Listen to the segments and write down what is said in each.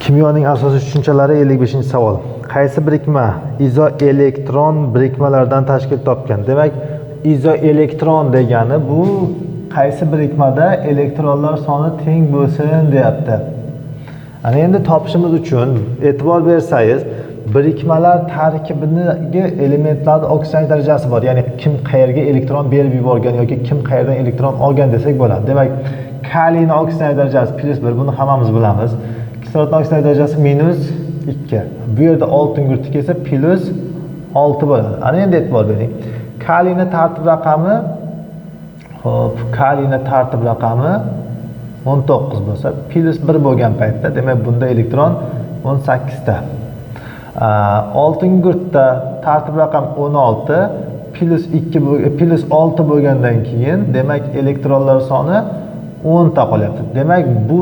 Kimyoning asosiy tushunchalari 55 savol. Qaysi birikma izoelektron birikmalardan tashkil topgan? Demak, izoelektron degani bu qaysi birikmada elektronlar soni teng bo'lsin deyapti. Ana endi topishimiz uchun e'tibor bersangiz, birikmalar tarkibidagi elementlarni oksidlanish darajasi bor. Ya'ni kim qayerga elektron berib yuborgan yoki kim qayerdan elektron olgan desak bo'ladi. Demak, kaliyni oksidlanish darajasi +1 buni hammamiz bilamiz. Kislorodning oksidlanish darajasi -2. Bu yerda oltin guruhda kelsa plyus +6 bo'ladi. Ana endi e'tibor bering. kaliyni tartib raqami Xo'p, kaliyni tartib raqami 19 bo'lsa, +1 bo'lgan paytda, demak bunda elektron 18 ta. oltin gurtda tartib raqam 16 plyus 2 plyus 6 bo'lgandan keyin demak elektronlar soni 10 ta qolyapti. Demak bu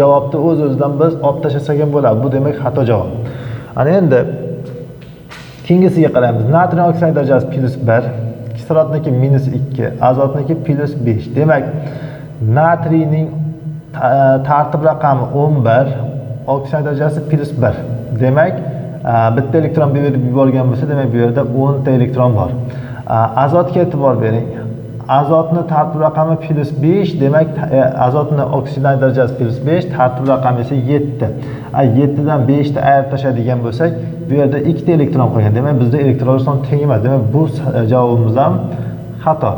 javobni o'z o'zidan biz olib tashlasak ham bo'ladi. Bu demak xato javob. Ana endi keyingisiga qaraymiz. Natriy oksid darajasi +1, kislorodniki -2, azotniki +5. Demak, natriyning e, tartib raqami 11, oksid darajasi +1. Demak, e, bitta elektron berib yuborgan bo'lsa, demak bu yerda 10 ta elektron bor. E, azotga e'tibor bering. Azotni tartib raqami +5, demak e, azotni oksidlanish darajasi +5, tartib raqami esa 7. 7 dan 5 ayirib tashladigan bo'lsak, bu yerda 2 ta elektron qolgan. Demak, bizda elektronlar soni teng emas. Demak, bu e, javobimiz ham xato.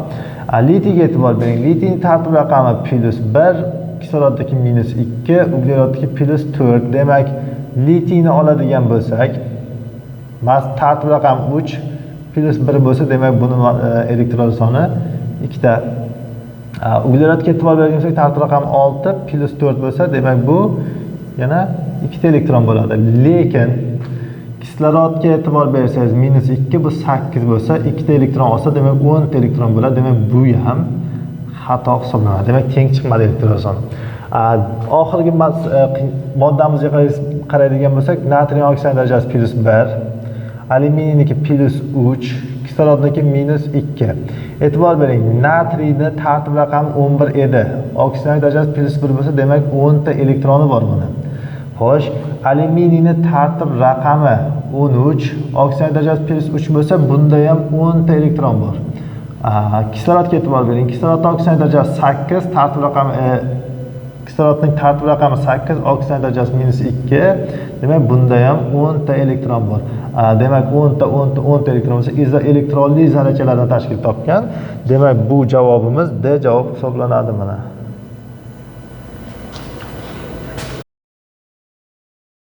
Litiyga e'tibor bering. Litiyning tartib raqami +1, kislorodniki -2, uglerodniki +4. Demak, litiyni oladigan bo'lsak, mas tartib raqami 3 +1 bo'lsa, demak buni e, elektron soni ikkita. Uglerodga e'tibor bergansak, tartib raqami 6 +4 bo'lsa, demak bu yana 2 ta elektron bo'ladi. Lekin kislorodga e'tibor bersangiz -2 bu 8 bo'lsa, 2 ta elektron olsa, demak 10 ta elektron bo'ladi. Demak bu ham xato hisoblanadi. Demak teng chiqmadi elektron soni. oxirgi e, moddamizga qaraydigan bo'lsak natriy oksid darajasi +1 alyuminiyniki +3 kislorodniki -2 e'tibor bering natriyni tartib raqami 11 edi. Oksid darajasi +1 bo'lsa demak 10 ta elektroni bor buni. Xo'sh alyuminiyni tartib raqami 13 oksid darajasi +3 bo'lsa bunda ham 10 ta elektron bor. Kislorodga e'tibor bering kislorodni oksid darajasi 8 tartib raqami e, kislorodning tartib raqami 8, oksidlanish darajasi -2. Demak, bunda ham 10 ta elektron bor. Demak, 10 ta 10 ta elektron bo'lsa, izoelektronli zarrachalardan tashkil topgan. Demak, bu javobimiz D javob hisoblanadi mana.